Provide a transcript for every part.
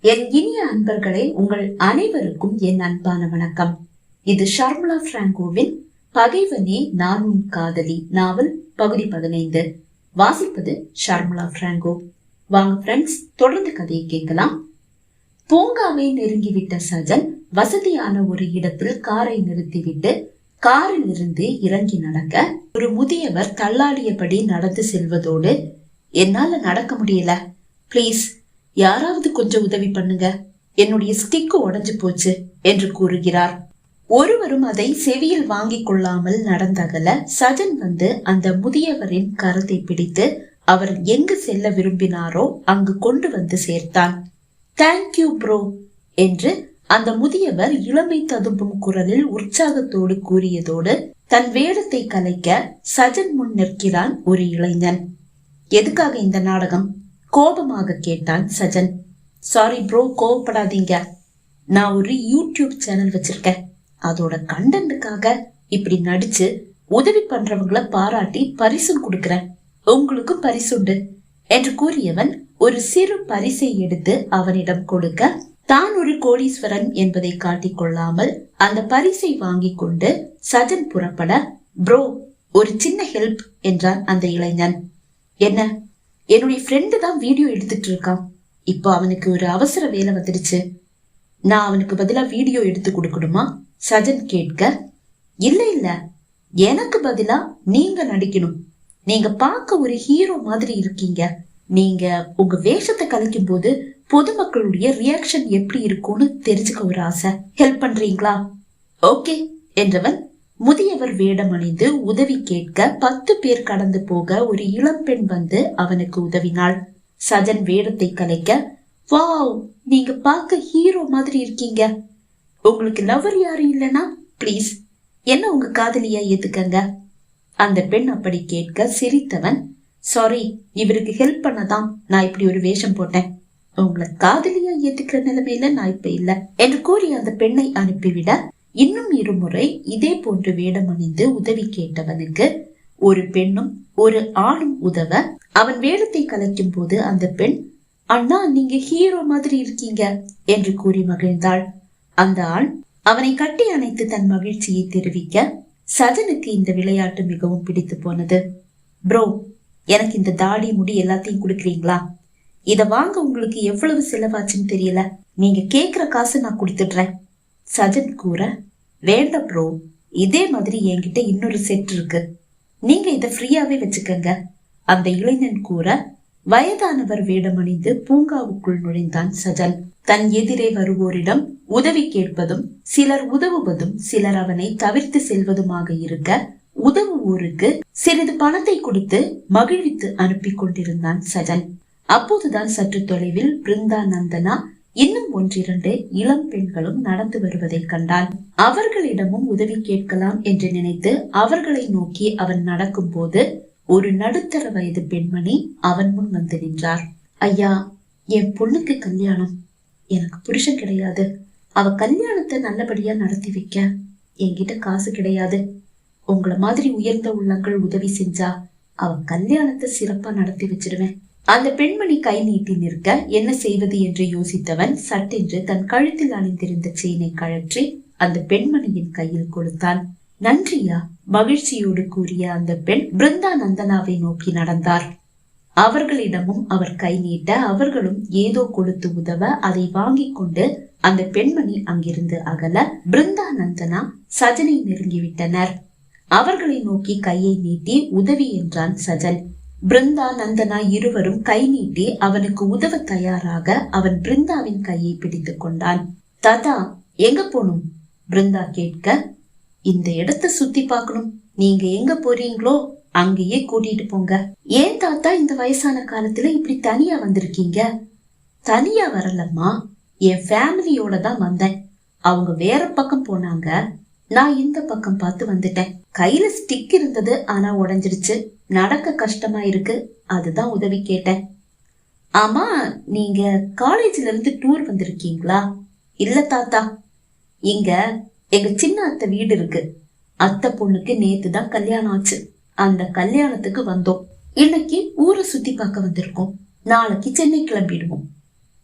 என் இனிய அன்பர்களே உங்கள் அனைவருக்கும் என் அன்பான வணக்கம். இது ஷர்மலா பிராங்கோவின் பகைவனே நானும் காதலி நாவல் பகுதி பதினைந்து. வாசிப்பது ஷர்மலா பிராங்கோ. வாங்க ஃப்ரெண்ட்ஸ் தொடர்ந்து கதையை கேட்கலாம். பூங்காவை நெருங்கிவிட்ட சஜன் வசதியான ஒரு இடத்தில் காரை நிறுத்திவிட்டு காரில் இருந்து இறங்கி நடக்க ஒரு முதியவர் தள்ளாடியபடி நடந்து செல்வதோடு என்னால நடக்க முடியல. ப்ளீஸ் யாராவது கொஞ்சம் உதவி பண்ணுங்க. என்னுடைய ஸ்டிக்கு உடஞ்சு போச்சு என்று கூறுகிறார். ஒருவரும் அதை செவியில் வாங்கிக் கொள்ளாமல் நடந்தகல சஜன் வந்து அந்த முதியவரின் கரத்தை பிடித்து அவர் எங்கு செல்ல விரும்பினாரோ அங்கு கொண்டு வந்து சேர்த்தான். தேங்க்யூ ப்ரோ என்று அந்த முதியவர் இளமை ததும்பும் குரலில் உற்சாகத்தோடு கூறியதோடு தன் வேடத்தை கலைக்க சஜன் முன் நிற்கிறான் ஒரு இளைஞன். எதுக்காக இந்த நாடகம்? கோபமாக கேட்டான் சஜன். சாரி ப்ரோ கோவப்படாதீங்க. நான் ஒரு யூடியூப் சேனல் வச்சிருக்கேன். அதோட கண்டென்ட்டுக்காக இப்படி நடிச்சு உதவி பண்றவங்கள பாராட்டி பரிசும் கொடுக்கறேன். உங்களுக்கும் பரிசுண்டு என்று கூறியவன் ஒரு சிறு பரிசை எடுத்து அவனிடம் கொடுக்க தான் ஒரு கோடீஸ்வரன் என்பதை காட்டிக் கொள்ளாமல் அந்த பரிசை வாங்கி கொண்டு சஜன் புறப்பட ப்ரோ ஒரு சின்ன ஹெல்ப் என்றான் அந்த இளைஞன். என்ன? என்னுடைய ஃப்ரெண்டு தான் வீடியோ எடுத்துட்டு இருக்கான் இப்போ அவனுக்கு ஒரு அவசர வேலை வந்துடுச்சு. நான் அவனுக்கு பதிலா வீடியோ எடுத்து கொடுக்கணுமா? சஜன் கேட்க இல்லை இல்ல. எனக்கு பதிலா நீங்க நடிக்கணும். நீங்க பார்க்க ஒரு ஹீரோ மாதிரி இருக்கீங்க. நீங்க உங்க வேஷத்தை கலைக்கும் போது பொதுமக்களுடைய ரியாக்ஷன் எப்படி இருக்கும்னு தெரிஞ்சுக்க ஒரு ஆசை. ஹெல்ப் பண்றீங்களா? ஓகே என்றவன் முதியவர் வேடம் அணிந்து உதவி கேட்க பத்து பேர் கடந்து போக ஒரு இளம்பெண் வந்து அவனுக்கு உதவினாள். சஜன் வேடத்தை கலைக்க வாவ் நீங்க பார்க்க ஹீரோ மாதிரி இருக்கீங்க. உங்களுக்கு லவர் யாரும் இல்லனா ப்ளீஸ் என்ன உங்க காதலியா ஏத்துக்கங்க. அந்த பெண் அப்படி கேட்க சிரித்தவன் சாரி இவருக்கு ஹெல்ப் பண்ணதான் நான் இப்படி ஒரு வேஷம் போட்டேன். உங்களை காதலியா ஏத்துக்கிற நிலைமையில நான் இப்ப இல்ல. என்று கூறி அந்த பெண்ணை அனுப்பிவிட இன்னும் இருமுறை இதே போன்று வேடம் அணிந்து உதவி கேட்டவனுக்கு ஒரு பெண்ணும் ஒரு ஆணும் உதவ அவன் வேடத்தை கலைக்கும் போது அந்த பெண் அண்ணா நீங்க ஹீரோ மாதிரி இருக்கீங்க என்று கூறி மகிழ்ந்தாள். அந்த ஆண் அவனை கட்டி அணைத்து தன் மகிழ்ச்சியை தெரிவிக்க சஜனுக்கு இந்த விளையாட்டு மிகவும் பிடித்து போனது. ப்ரோ எனக்கு இந்த தாடி முடி எல்லாத்தையும் கொடுக்குறீங்களா? இத வாங்க உங்களுக்கு எவ்வளவு செலவாச்சுன்னு தெரியல. நீங்க கேக்குற காசு நான் கொடுத்துடுறேன். சஜன் கூற வேண்டாம் ப்ரோ இதே மாதிரி என்கிட்ட இன்னொரு செட் இருக்கு. நீங்க இதை ஃப்ரீயாவே வச்சுக்கங்க. அந்த இளைஞன் கூற வயதானவர் வேடமணிந்து பூங்காவுக்குள் நுழைந்தான் சஜன் தன் எதிரே வருவோரிடம் உதவி கேட்பதும் சிலர் உதவுவதும் சிலர் அவனை தவிர்த்து செல்வதுமாக இருக்க உதவுவோருக்கு சிறிது பணத்தை கொடுத்து மகிழ்வித்து அனுப்பி கொண்டிருந்தான் சஜன் அப்போதுதான் சற்று தொலைவில் பிருந்தா நந்தனா இன்னும் ஒன்றிரண்டு இளம் பெண்களும் நடந்து வருவதை கண்டான் அவர்களிடமும் உதவி கேட்கலாம் என்று நினைத்து அவர்களை நோக்கி அவன் நடக்கும் போது ஒரு நடுத்தர வயது பெண்மணி அவன் முன் வந்து நின்றார். ஐயா என் பொண்ணுக்கு கல்யாணம். எனக்கு புருஷன் கிடையாது. அவ கல்யாணத்தை நல்லபடியா நடத்தி வைக்க. என்கிட்ட காசு கிடையாது. உங்களை மாதிரி உயர்ந்த உள்ளங்கள் உதவி செஞ்சா அவ கல்யாணத்தை சிறப்பா நடத்தி வச்சிருவேன். அந்த பெண்மணி கை நீட்டி நிற்க என்ன செய்வது என்று யோசித்தவன் சட்டென்று தன் கழுத்தில் அணிந்திருந்த செயினை கழற்றி அந்த பெண்மணியின் கையில் கொடுத்தான். நன்றியா? மகிழ்ச்சியோடு கூறிய அந்த பெண் பிருந்தா நந்தனாவை நோக்கி நடந்தார். அவர்களிடமும் அவர் கை நீட்ட அவர்களும் ஏதோ கொடுத்து உதவ அதை வாங்கி கொண்டு அந்த பெண்மணி அங்கிருந்து அகல பிருந்தா நந்தனா சஜனை நெருங்கிவிட்டனர். அவர்களை நோக்கி கையை நீட்டி உதவி என்றான் சஜன். பிருந்தா நந்தனா இருவரும் கை நீட்டி அவனுக்கு உதவ தயாராக அவன் பிருந்தாவின் கையை பிடித்து கொண்டான். தாத்தா எங்க போகணும்? பிருந்தா கேட்க இந்த இடத்த சுத்தி பார்க்கணும். நீங்க எங்க போறீங்களோ அங்கேயே கூட்டிட்டு போங்க. ஏன் தாத்தா இந்த வயசான காலத்துல இப்படி தனியா வந்திருக்கீங்க? தனியா வரலம்மா. என் ஃபேமிலியோட தான் வந்தேன். அவங்க வேற பக்கம் போனாங்க. நான் இந்த பக்கம் பார்த்து வந்துட்டேன். கையில ஸ்டிக் இருந்தது ஆனா உடஞ்சிருச்சு. நடக்க கஷ்டமா இருக்கு அதுதான் உதவி கேட்டேன். ஆமா நீங்க காலேஜ்ல இருந்து டூர் வந்திருக்கீங்களா? இல்ல தாத்தா இங்க எங்க சின்ன அத்தை வீடு இருக்கு. அத்தை பொண்ணுக்கு நேத்து தான் கல்யாணம் ஆச்சு. அந்த கல்யாணத்துக்கு வந்தோம். இன்னைக்கு ஊரை சுத்தி பார்க்க வந்திருக்கோம். நாளைக்கு சென்னை கிளம்பிடுவோம்.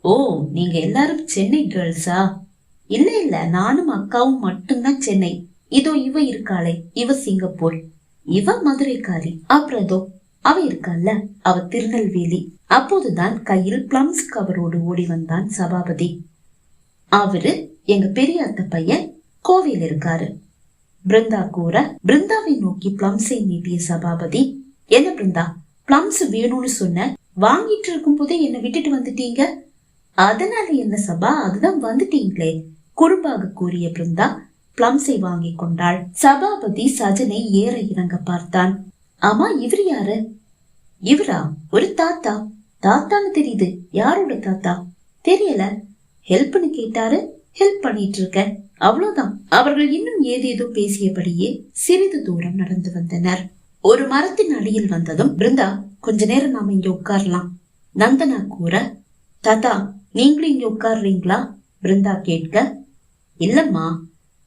ஓ நீங்க எல்லாரும் சென்னை கேர்ள்ஸா இல்ல இல்ல நானும் அக்காவும் மட்டும்தான் சென்னை. இதோ இவ இருக்காளே இவ சிங்கப்பூர். இவ மதுரைக்காரி. அப்புறம் இதோ அவ இருக்கால்ல அவ திருநெல்வேலி. அப்போதுதான் கையில் பிளம்ஸ் கவரோடு ஓடி வந்தான் சபாபதி. அவரு எங்க பெரிய அத்தை பையன் கோவில் இருக்காரு. பிருந்தா கூற பிருந்தாவை நோக்கி பிளம்ஸை நீட்டிய சபாபதி. என்ன பிருந்தா பிளம்ஸ் வேணும்னு சொன்ன வாங்கிட்டு இருக்கும் போதே என்ன விட்டுட்டு வந்துட்டீங்க? அதனால என்ன சபா அதுதான் வந்துட்டீங்களே. குறும்பாக கூறிய பிருந்தா பிளம்ஸை வாங்கி கொண்டாள். சபாபதி சஜனை ஏற இறங்க பார்த்தான். ஆமா இவர் யாரு? இவரா? ஒரு தாத்தா. தாத்தான்னு தெரியுது. யாரோட தாத்தா? தெரியல. ஹெல்ப்னு கேட்டாரு. ஹெல்ப் பண்ணிட்டு இருக்கேன் அவ்வளவுதான் அவர்கள் இன்னும் ஏதேதோ பேசியபடியே சிறிது தூரம் நடந்து வந்தனர். ஒரு மரத்தின் அடியில் வந்ததும் பிருந்தா கொஞ்ச நேரம் நாம இங்க உட்காரலாம். நந்தனா கூற தாத்தா நீங்களும் இங்க உட்கார்றீங்களா? பிருந்தா கேட்க இல்லம்மா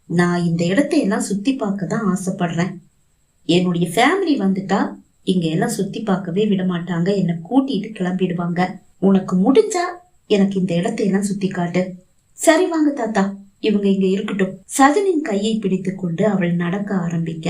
நான் இந்த இடத்தை எல்லாம் சுத்தி பார்க்க தான் ஆசைப்படுறேன். என்னுடைய ஃபேமிலி வந்துட்டா இங்க எல்லாம் சுத்தி பார்க்கவே விட மாட்டாங்க என்னை கூட்டிட்டு கிளம்பிடுவாங்க. உனக்கு முடிஞ்சா எனக்கு இந்த இடத்தை எல்லாம் சுத்தி காட்டு. சரி வாங்க தாத்தா இவங்க இங்க இருக்கட்டும். சஜனின் கையை பிடித்து கொண்டு அவள் நடக்க ஆரம்பிக்க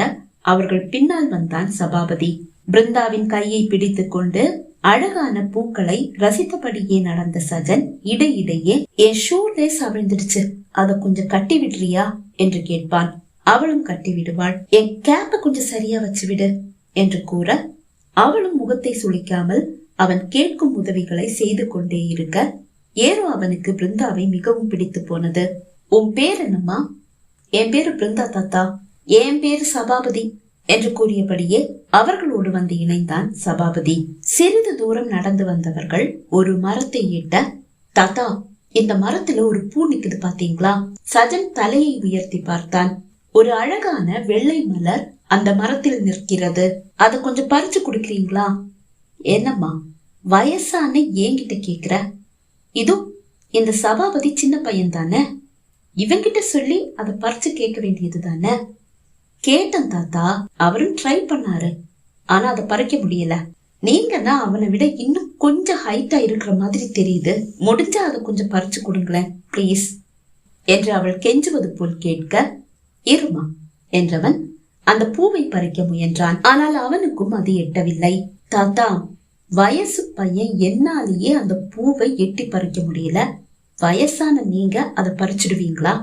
அவர்கள் பின்னால் வந்தான் சபாபதி. பிருந்தாவின் கையை பிடித்து கொண்டு அழகான பூக்களை ரசித்தபடியே நடந்த சஜன் இடையிடையே என் ஷூ லேஸ் அவிழ்ந்துடுச்சு. அத கொஞ்சம் கட்டி விடுறியா? என்று கேட்பான். அவளும் கட்டி விடுவாள். என் கேப்ப கொஞ்சம் சரியா வச்சு விடு என்று கூற அவளும் முகத்தை சுளிக்காமல் அவன் கேட்கும் உதவிகளை செய்து கொண்டே இருக்க ஏரோ அவனுக்கு பிருந்தாவை மிகவும் பிடித்து போனது. உன் பேர் என்னம்மா? என் பேரு பிருந்தா தாத்தா. என் பேரு சபாபதி என்று கூறியபடியே அவர்களோடு வந்து இணைந்தான் சபாபதி. சிறிது தூரம் நடந்து வந்தவர்கள் ஒரு மரத்தை எட்ட தாத்தா இந்த மரத்துல ஒரு பூ நிக்குது பாத்தீங்களா? சஜன் தலையை உயர்த்தி பார்த்தான். ஒரு அழகான வெள்ளை மலர் அந்த மரத்தில் நிற்கிறது. அத கொஞ்சம் பறிச்சு குடுக்கிறீங்களா? என்னம்மா வயசான ஏங்கிட்ட கேக்குற. இதோ இந்த சபாபதி சின்ன பையன் தானே இவங்கிட்ட சொல்லி அதை பறிச்சு கேட்க வேண்டியது தானே கேட்டேன் தாத்தா. அவரும் ட்ரை பண்ணாரு. ஆனா அதை பறிக்க முடியல. நீங்கன்னா அவனை விட இன்னும் கொஞ்சம் ஹைட்டா இருக்கிற மாதிரி தெரியுது. முடிஞ்சா அதை கொஞ்சம் பறிச்சு கொடுங்களேன் ப்ளீஸ் என்று அவள் கெஞ்சுவது போல் கேட்க இருமா என்றவன் அந்த பூவை பறிக்க முயன்றான். ஆனால் அவனுக்கும் அது எட்டவில்லை. தாத்தா வயசு பையன் என்னாலேயே அந்த பூவை எட்டி பறிக்க முடியல. வயசான நீங்க அதை பறிச்சிடுவீங்களா?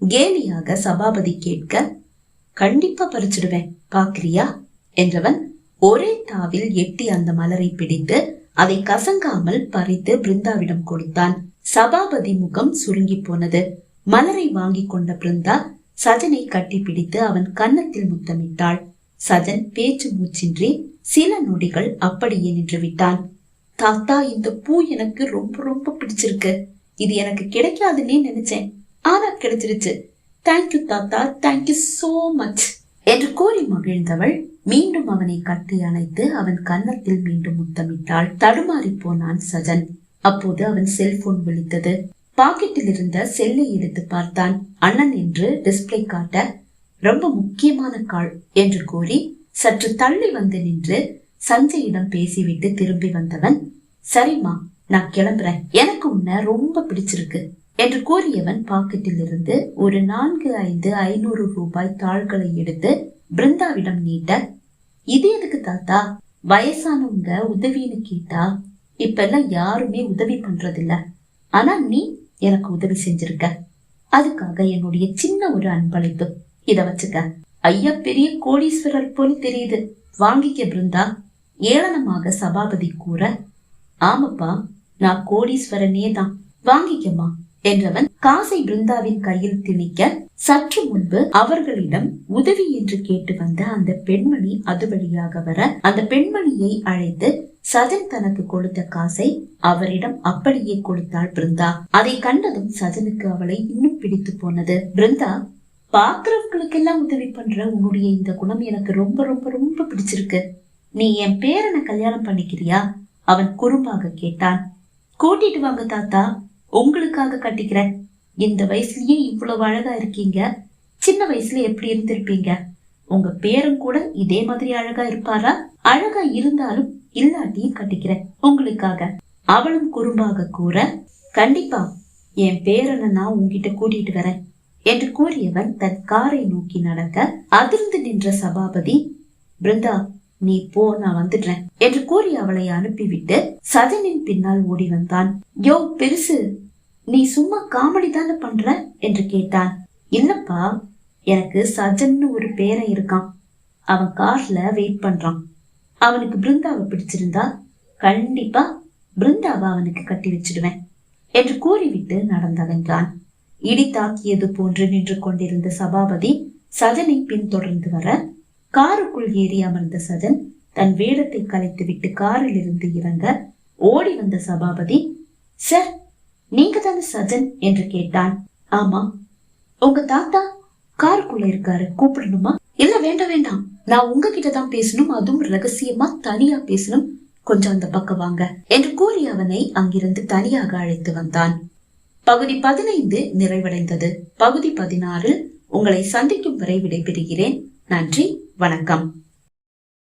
கேலியாக சபாபதி கேட்க கண்டிப்பா பறிச்சிடுவேன் பாக்குறியா? என்றவன் ஒரே தாவில் எட்டி அந்த மலரை பிடித்து அதை கசங்காமல் பறித்து பிருந்தாவிடம் கொடுத்தான். சபாபதி முகம் சுருங்கி போனது. மலரை வாங்கி கொண்ட பிருந்தா சஜனை கட்டி பிடித்து அவன் கன்னத்தில் முத்தமிட்டாள். சஜன் பேச்சு மூச்சின்றி சில நொடிகள் அப்படியே நின்று விட்டான். தாத்தா இந்த பூ எனக்கு ரொம்ப ரொம்ப பிடிச்சிருக்கு. இது எனக்கு கிடைக்காதுன்னே நினைச்சேன். ஆனா கிடைச்சிருச்சு. தேங்க்யூ தாத்தா. தேங்க்யூ சோ மச் என்று கூறி மகிழ்ந்தவள் மீண்டும் அவனை கட்டி அணைத்து அவன் கன்னத்தில் மீண்டும் முத்தமிட்டாள். தடுமாறி போனான் சஜன். அப்போது அவன் செல்போன் விழித்தது. பாக்கெட்டில் இருந்த செல்லை எடுத்து பார்த்தான். அண்ணன் என்று டிஸ்பிளே காட்ட ரொம்ப முக்கியமான கால் என்று கூறி சற்று தள்ளி வந்து நின்று சஞ்சயிடம் பேசிவிட்டு திரும்பி வந்தவன் சரிம்மா நான் கிளம்புறேன். எனக்கு உன்னை ரொம்ப பிடிச்சிருக்கு. என்று கூறியவன் பாக்கெட்டில் இருந்து ஒரு நான்கு ஐந்து ஐநூறு ரூபாய் தாள்களை எடுத்து பிருந்தாவிடம் நீட்ட இது எதுக்கு தாத்தா? வயசானவங்க உதவின்னு கேட்டா இப்ப எல்லாம் யாருமே உதவி பண்றதில்ல. ஆனா நீ எனக்கு உதவி செஞ்சிருக்க. அதுக்காக என்னுடைய சின்ன ஒரு அன்பளிப்பு. இத வச்சுக்க. ஐயா பெரிய கோடீஸ்வரர் போல தெரியுது. வாங்கிக்க பிருந்தா. ஏளனமாக சபாபதி கூற ஆமாப்பா நான் கோடீஸ்வரனே தான் வாங்கிக்கம்மா. என்றவன் காசை பிருந்தாவின் கையில் திணிக்க சற்று முன்பு அவர்களிடம் உதவி என்று கேட்டு வந்த அந்த பெண்மணி அது வழியாக வர அந்த பெண்மணியை அழைத்து சஜன் தனக்கு கொடுத்த காசை அவரிடம் அப்படியே கொடுத்தாள் பிருந்தா. அதை கண்டதும் சஜனுக்கு அவளை இன்னும் பிடித்து போனது. பிருந்தா பாக்குறவங்களுக்கெல்லாம் உதவி பண்ற உன்னுடைய இந்த குணம் எனக்கு ரொம்ப ரொம்ப ரொம்ப பிடிச்சிருக்கு. நீ என் பேரனை கல்யாணம் பண்ணிக்கிறியா? அவன் குறும்பாக கேட்டான். கூட்டிட்டு வாங்க தாத்தா. உங்களுக்காக கட்டிக்கிறேன் இந்த வயசுலயே இவ்வளவு அழகா இருக்கீங்க. சின்ன வயசுல எப்படி இருந்திருப்பீங்க? உங்க பேரும் கூட இதே மாதிரி அழகா இருப்பாரா? அழகா இருந்தாலும் இல்லாட்டியும் கட்டிக்கிறேன் உங்களுக்காக. அவளும் குறும்பாக கூற கண்டிப்பா என் பேரனை நான் உங்ககிட்ட கூட்டிட்டு வரேன் என்று கூறியவன் தன் காரை நோக்கி நடக்க அதிர்ந்து நின்ற சபாபதி பிருந்தா நீ போ நான் வந்துடுறேன் என்று கூறி அவளை அனுப்பிவிட்டு சஜனின் பின்னால் ஓடி வந்தான். யோ பெருசு நீ சும்மா காமெடி தானே பண்ற? என்று கேட்டான். இல்லப்பா எனக்கு சஜன்னு ஒரு பேரன் இருக்கான். அவன் கார்ல வெயிட் பண்றான். அவனுக்கு பிருந்தாவை பிடிச்சிருந்தா கண்டிப்பா பிருந்தாவை அவனுக்கு கட்டி வச்சிடுவேன் என்று கூறிவிட்டு நடந்தவென்றான் இடி தாக்கியது போன்று நின்று கொண்டிருந்த சபாபதி சஜனை பின்தொடர்ந்து வர காருக்குள் ஏறி அமர்ந்த சஜன் தன் வேடத்தை கலைத்துவிட்டு காரில் இருந்து இறங்க ஓடி வந்த சபாபதி சார் நீங்க தானே சஜன்? என்று கேட்டான். ஆமா. உங்க தாத்தா காருக்குள்ள இருக்காரு. கூப்பிடணுமா? இல்ல வேண்டாம் வேண்டாம். நான் உங்ககிட்ட தான் பேசணும். அதுவும் ரகசியமா தனியா பேசணும். கொஞ்சம் அந்த பக்கம் வாங்க. என்று கூறி அவனை அங்கிருந்து தனியாக அழைத்து வந்தான். பகுதி பதினைந்து நிறைவடைந்தது. பகுதி பதினாறில் உங்களை சந்திக்கும் வரை விடைபெறுகிறேன். நன்றி. வணக்கம்.